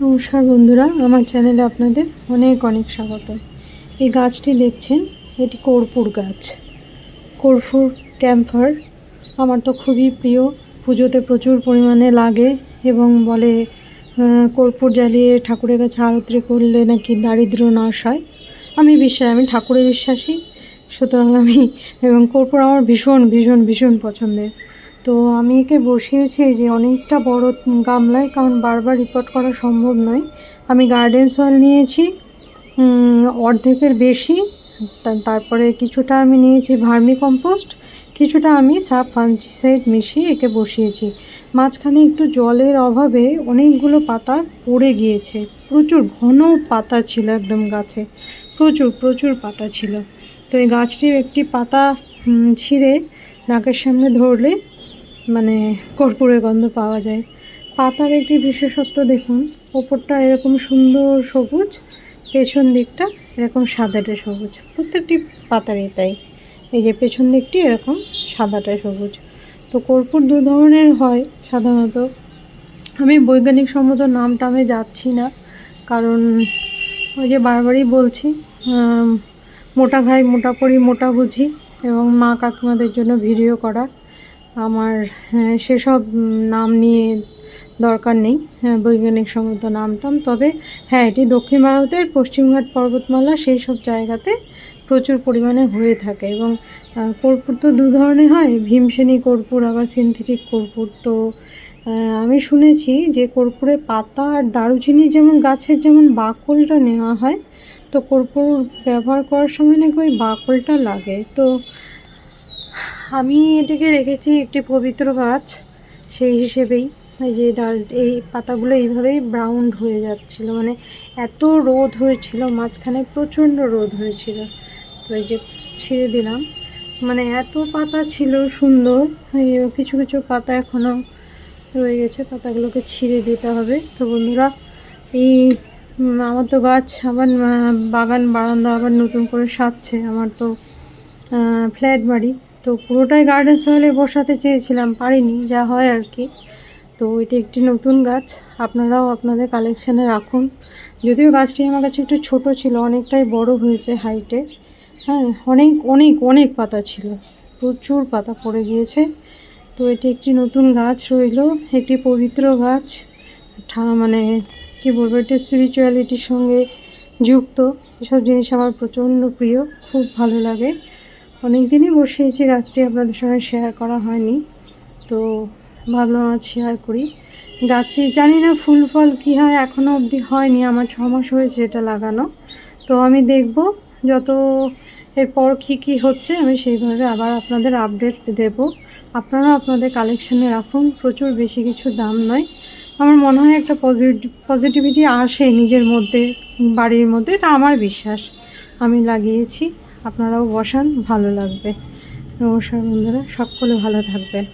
নমস্কার বন্ধুরা, আমার চ্যানেলে আপনাদের অনেক অনেক স্বাগত। এই গাছটি দেখছেন, এটি কর্পূর গাছ। কর্পূর ক্যাম্পার আমার তো খুবই প্রিয়। পুজোতে প্রচুর পরিমাণে লাগে এবং বলে কর্পূর জ্বালিয়ে ঠাকুরের কাছে আরতি করলে নাকি দারিদ্র নাশ হয়। আমি বিশ্বাস, আমি ঠাকুরে বিশ্বাসী। সুতরাং আমি, এবং কর্পূর আমার ভীষণ ভীষণ ভীষণ পছন্দের। তো আমি একে বসিয়েছি যে অনেকটা বড় গামলায়, কারণ বারবার রিপোর্ট করা সম্ভব নয়। আমি গার্ডেন সয়েল নিয়েছি অর্ধেকের বেশি। তারপরে কিছুটা আমি নিয়েছি ভার্মি কম্পোস্ট কিছুটা আমি সাব ফাঞ্চিসাইড মিশিয়ে একে বসিয়েছি। মাঝখানে একটু জলের অভাবে অনেকগুলো পাতা পড়ে গিয়েছে। প্রচুর ঘন পাতা ছিল একদম গাছে, প্রচুর প্রচুর পাতা ছিল। তো এই গাছটির একটি পাতা ছিঁড়ে নাকের সামনে ধরলে মানে কর্পূরের গন্ধ পাওয়া যায়। পাতার একটি বিশেষত্ব দেখুন, ওপরটা এরকম সুন্দর সবুজ, পেছন দিকটা এরকম সাদাটে সবুজ। প্রত্যেকটি পাতারই তাই। এই যে পেছন দিকটি এরকম সাদাটে সবুজ। তো কর্পূর দু ধরনের হয় সাধারণত। আমি বৈজ্ঞানিক সম্মত নামটা আমি যাচ্ছি না, কারণ ওই যে বারবারই বলছি মোটা খাই মোটা পড়ি মোটা বুঝি এবং মা কাকিমাদের জন্য ভিডিও করা। আমার হ্যাঁ, সেসব নাম নিয়ে দরকার নেই হ্যাঁ, বৈজ্ঞানিক সম্মত নামটাম তবে হ্যাঁ এটি দক্ষিণ ভারতের পশ্চিমঘাট পর্বতমালা সেই সব জায়গাতে প্রচুর পরিমাণে হয়ে থাকে এবং কর্পূর তো দু ধরনের হয় ভীমসেনী কর্পূর আবার সিনথেটিক কর্পূর। তো আমি শুনেছি যে কর্পূরের পাতা আর দারুচিনি যেমন গাছের যেমন বাকলটা নেওয়া হয় তো কর্পূর ব্যবহার করার সময় নাকি ওই বাকলটা লাগে। তো আমি এটাকে রেখেছি একটি পবিত্র গাছ, সেই হিসেবেই। এই যে ডাল, এই পাতাগুলো এইভাবেই ব্রাউন হয়ে যাচ্ছিল মানে এত রোদ হয়েছিল, মাঝখানে প্রচণ্ড রোদ হয়েছিল। তো এই যে ছিঁড়ে দিলাম। মানে এত পাতা ছিল সুন্দর কিছু কিছু পাতা এখনও রয়ে গেছে, পাতাগুলোকে ছিঁড়ে দিতে হবে। তো বন্ধুরা, এই আমার তো গাছ আবার বাগান, বারান্দা আবার নতুন করে সাজছে। আমার তো ফ্ল্যাট বাড়ি। তো পুরোটাই গার্ডেন সয়েলে বসাতে চেয়েছিলাম, পারিনি, যা হয় আর কি। তো এটি একটি নতুন গাছ, আপনারাও আপনাদের কালেকশানে রাখুন। যদিও গাছটি আমার কাছে একটু ছোট ছিল, অনেকটাই বড় হয়েছে হাইটে হ্যাঁ অনেক অনেক অনেক পাতা ছিল, প্রচুর পাতা পড়ে গিয়েছে। তো এটি একটি নতুন গাছ রইল, একটি পবিত্র গাছ, ঠা- মানে কি বলব, একটু স্পিরিচুয়ালিটির সঙ্গে যুক্ত। এসব জিনিস আমার প্রচণ্ড প্রিয়, খুব ভালো লাগে। অনেক দিনই বসিয়েছি গাছটি আপনাদের সঙ্গে শেয়ার করা হয়নি, তো ভাবলাম আজ শেয়ার করি। গাছটি জানি না ফুল ফল কী হয় এখনও অবধি হয়নি, আমার ছ মাস হয়েছে এটা লাগানো। তো আমি দেখব যত এরপর কী কী হচ্ছে, আমি সেইভাবে আবার আপনাদের আপডেট দেব। আপনারাও আপনাদের কালেকশানে রাখুন, প্রচুর বেশি কিছু দাম নয়। আমার মনে হয় একটা পজিটিভ পজিটিভিটি আসে নিজের মধ্যে, বাড়ির মধ্যে, এটা আমার বিশ্বাস। আমি লাগিয়েছি। আপনারাও বসান ভালো লাগবে। নমস্কার বন্ধুরা সকলে ভালো থাকবেন।